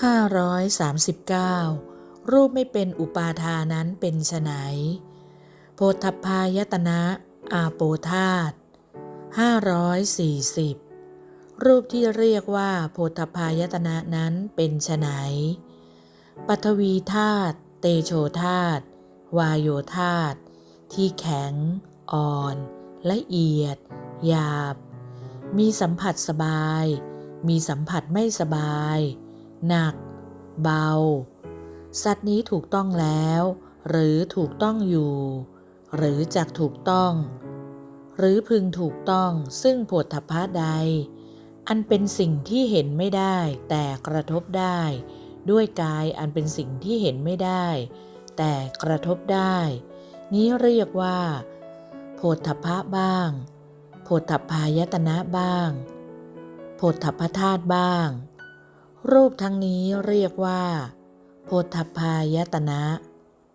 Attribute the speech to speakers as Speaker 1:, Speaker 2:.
Speaker 1: 539 รูปไม่เป็นอุปาทานั้นเป็นไฉนโพธพายตนะอาโปธาต540 รูปที่เรียกว่าโพธพายตนะนั้นเป็นไฉนปัทวีธาตุเตโชธาตุวายโยธาตุที่แข็ง อ่อน ละเอียด หยาบ มีสัมผัสสบาย มีสัมผัสไม่สบาย หนัก เบา สัตว์นี้ถูกต้องแล้ว หรือถูกต้องอยู่ หรือจักถูกต้อง หรือพึงถูกต้องซึ่งผฏฐัพพะใด อันเป็นสิ่งที่เห็นไม่ได้ แต่กระทบได้ ด้วยกายอันเป็นสิ่งที่เห็นไม่ได้ แต่กระทบได้ นี้เรียกว่าโพธพะบ้างโพธพายตนะบ้างโพธพธาตุบ้าง รูปทั้งนี้เรียกว่า โพธพายตนะ